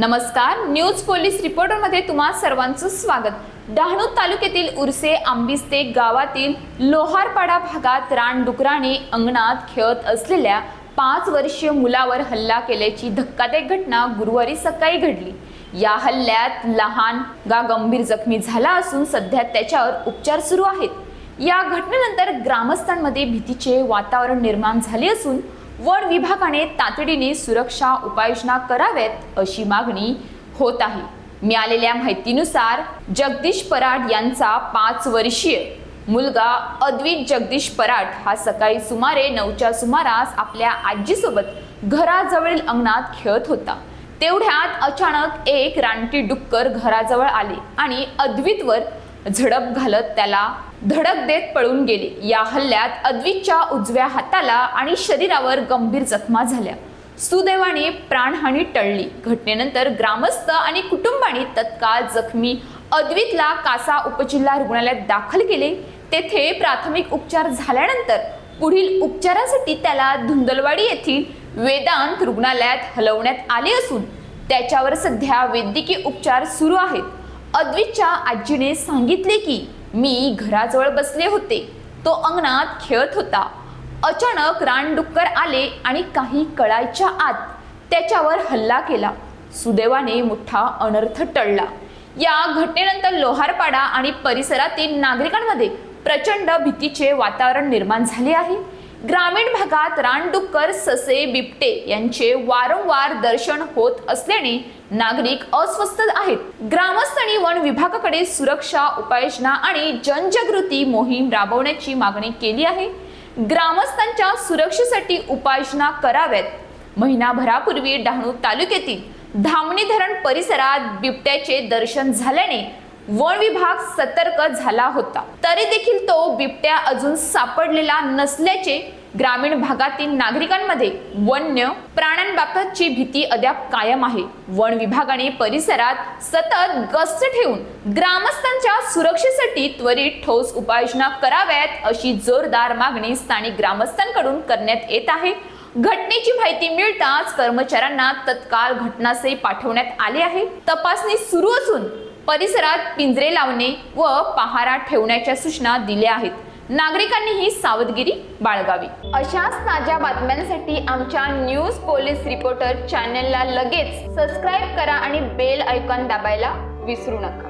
नमस्कार news police रिपोर्टरमध्ये तुम्हा सर्वांचं स्वागत. डहाणू तालुक्यातील उर्से आंबिस्ते गावातील लोहारपाडा भागात रानडुकराने अंगणात खेळत असलेल्या पाच वर्षीय मुलावर हल्ला केल्याची धक्कादायक घटना गुरुवारी सकाळी घडली. या हल्ल्यात लहान गा गंभीर जखमी झाला असून सध्या त्याच्यावर उपचार सुरू आहेत. या घटनेनंतर ग्रामस्थांमध्ये भीतीचे वातावरण निर्माण झाले असून वन विभागाने तातडीने सुरक्षा उपाययोजना कराव्यात अशी मागणी होत आहे. मिळालेल्या माहितीनुसार जगदीश पराड यांचा पाच वर्षीय मुलगा अद्वित जगदीश पराट हा सकाळी सुमारे नऊच्या सुमारास आपल्या आजीसोबत घराजवळील अंगणात खेळत होता. तेवढ्यात अचानक एक रानटी डुक्कर घराजवळ आले आणि अद्वितवर झडप घालत त्याला धडक देत पळून गेले. या हल्ल्यात अद्वितच्या उजव्या हाताला आणि शरीरावर गंभीर जखमा झाल्या. सुदैवाने प्राणहानी टळली. घटनेनंतर ग्रामस्थ आणि कुटुंबाने तत्काळ जखमी अद्वितला कासा उपजिल्हा रुग्णालयात दाखल केले. तेथे प्राथमिक उपचार झाल्यानंतर पुढील उपचारासाठी त्याला धुंदलवाडी येथील वेदांत रुग्णालयात हलवण्यात आले असून त्याच्यावर सध्या वैद्यकीय उपचार सुरू आहेत. अद्वितच्या आजीने सांगितले की मी घराजवळ बसले होते. तो अंगणात खेळत होता. अचानक रानडुक्कर आले आणि काही कळायच्या आत त्याच्यावर हल्ला केला. सुदैवाने मोठा अनर्थ टळला. या घटनेनंतर लोहारपाडा आणि परिसरातील नागरिकांमध्ये प्रचंड भीतीचे वातावरण निर्माण झाले आहे. ग्रामीण भागात रानडुक्कर ससे बिबटे यांचे वारंवार दर्शन होत असल्याने नागरिक अस्वस्थ आहेत. ग्रामस्थांनी वन विभागाकडे सुरक्षा उपाययोजना आणि जनजागृती मोहीम राबवण्याची मागणी केली आहे. ग्रामस्थांच्या सुरक्षेसाठी उपाययोजना कराव्यात. महिनाभरापूर्वी डहाणू तालुक्यातील धामणी धरण परिसरात बिबट्याचे दर्शन झाल्याने वन विभाग सतर्क झाला होता. तरी देखील तो बिबट्या अजून सापडलेला नसल्याचे ग्रामीण भागातील नागरिकांमध्ये वन्य प्राण्यांबाबतची भीती अद्याप कायम आहे. वन विभागाने परिसरात सतत गस्त ठेवून ग्रामस्थांच्या सुरक्षेसाठी त्वरित ठोस उपाययोजना कराव्यात अशी जोरदार मागणी स्थानिक ग्रामस्थांकडून करण्यात येत आहे. घटनेची माहिती मिळताच कर्मचाऱ्यांना तत्काळ घटनास्थळी पाठवण्यात आले आहे. तपासणी सुरू असून परिसरात पिंजरे लावणे व पहारा ठेवण्याच्या सूचना दिल्या आहेत. नागरिकांनीही सावधगिरी बाळगावी. अशाच ताज्या बातम्यांसाठी आमच्या न्यूज पोलीस रिपोर्टर चॅनलला लगेच सबस्क्राईब करा आणि बेल ऐकॉन दाबायला विसरू नका.